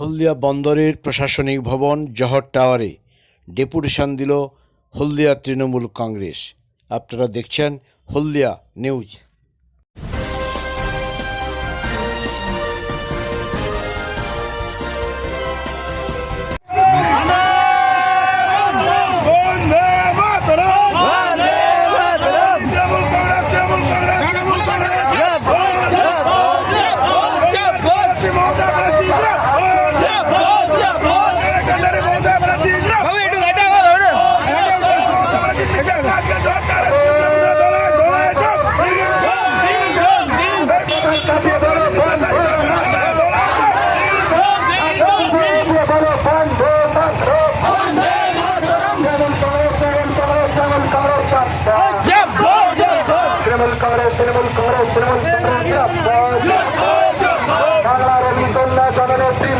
হলদিয়া বন্দরের প্রশাসনিক ভবন জহর টাওয়ারে ডেপুটেশন দিল হলদিয়া তৃণমূল কংগ্রেস। আপনারা দেখছেন হলদিয়া নিউজ।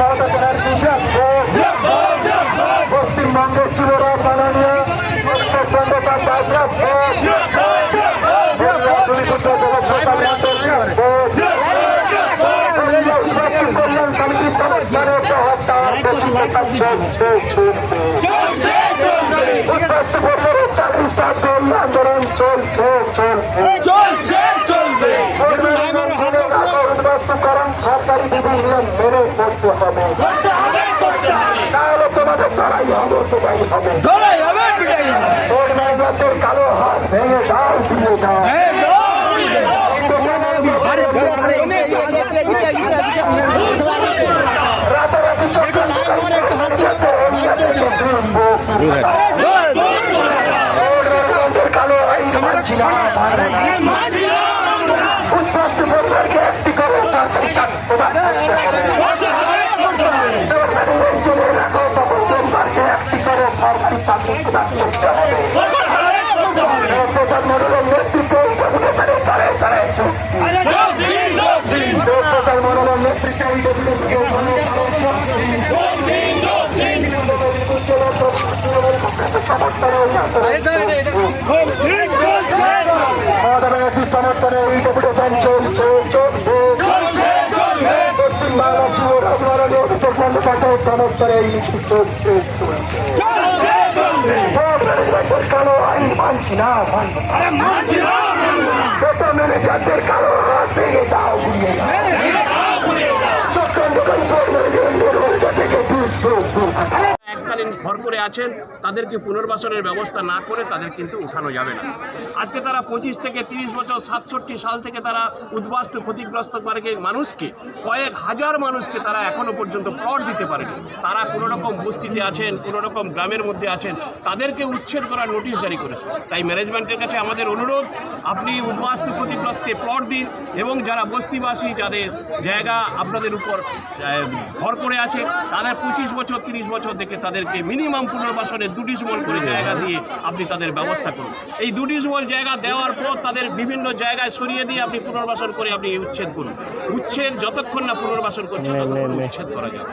মমতা ব্যানার্জি পশ্চিমবঙ্গের যুবরা মাননীয় অশোক বন্দ্যোপাধ্যায় কল্যাণ সমিতির সমর্থনে আন্দোলন চলছে চলছে। চলছে চলবে সরকারি হবে তাহলে তোমাদের লড়াই হবে প্রদান করতে হবে জেলে রাখো তখন সরকারকে একটি করে সরকারি চাকরি প্রদান করতে হবে প্রধান মনোরম নেতৃত্ব ব্যাপারে তারে তারে প্রধান মনোরম নেতৃত্বে এই সমর্থনে এই ডেপুটেশন চলছে চলছে পশ্চিমবাংলা যুব রাজমারণী অভিষেক বন্দ্যোপাধ্যায় সমর্থনে এই চলছে ম্যানেজমেন্টের কালো আইন মানছি না। মানছি না মানছি না ঘর করে আছেন, তাদেরকে পুনর্বাসনের ব্যবস্থা না করে তাদের কিন্তু উঠানো যাবে না। আজকে তারা পঁচিশ থেকে তিরিশ বছর, সাতষট্টি সাল থেকে তারা উদ্বাস্তু ক্ষতিগ্রস্ত করে মানুষকে, কয়েক হাজার মানুষকে তারা এখনও পর্যন্ত প্লট দিতে পারেনি। তারা কোনো রকম বস্তিতে আছেন, কোনো রকম গ্রামের মধ্যে আছেন, তাদেরকে উচ্ছেদ করার নোটিশ জারি করেছে। তাই ম্যানেজমেন্টের কাছে আমাদের অনুরোধ, আপনি উদ্বাস্তু ক্ষতিগ্রস্তকে প্লট দিন এবং যারা বস্তিবাসী, যাদের জায়গা আপনাদের উপর ভর করে আছে, তাদের পঁচিশ বছর, তিরিশ বছর থেকে তাদেরকে মিনিমাম পুনর্বাসনে দুটি সমল করে জায়গা দিয়ে আপনি তাদের ব্যবস্থা করুন। এই দুটি সমল জায়গা দেওয়ার পর তাদের বিভিন্ন জায়গায় সরিয়ে দিয়ে আপনি পুনর্বাসন করে আপনি উচ্ছেদ করুন। উচ্ছেদ যতক্ষণ না পুনর্বাসন করছে ততক্ষণ উচ্ছেদ করা যাবে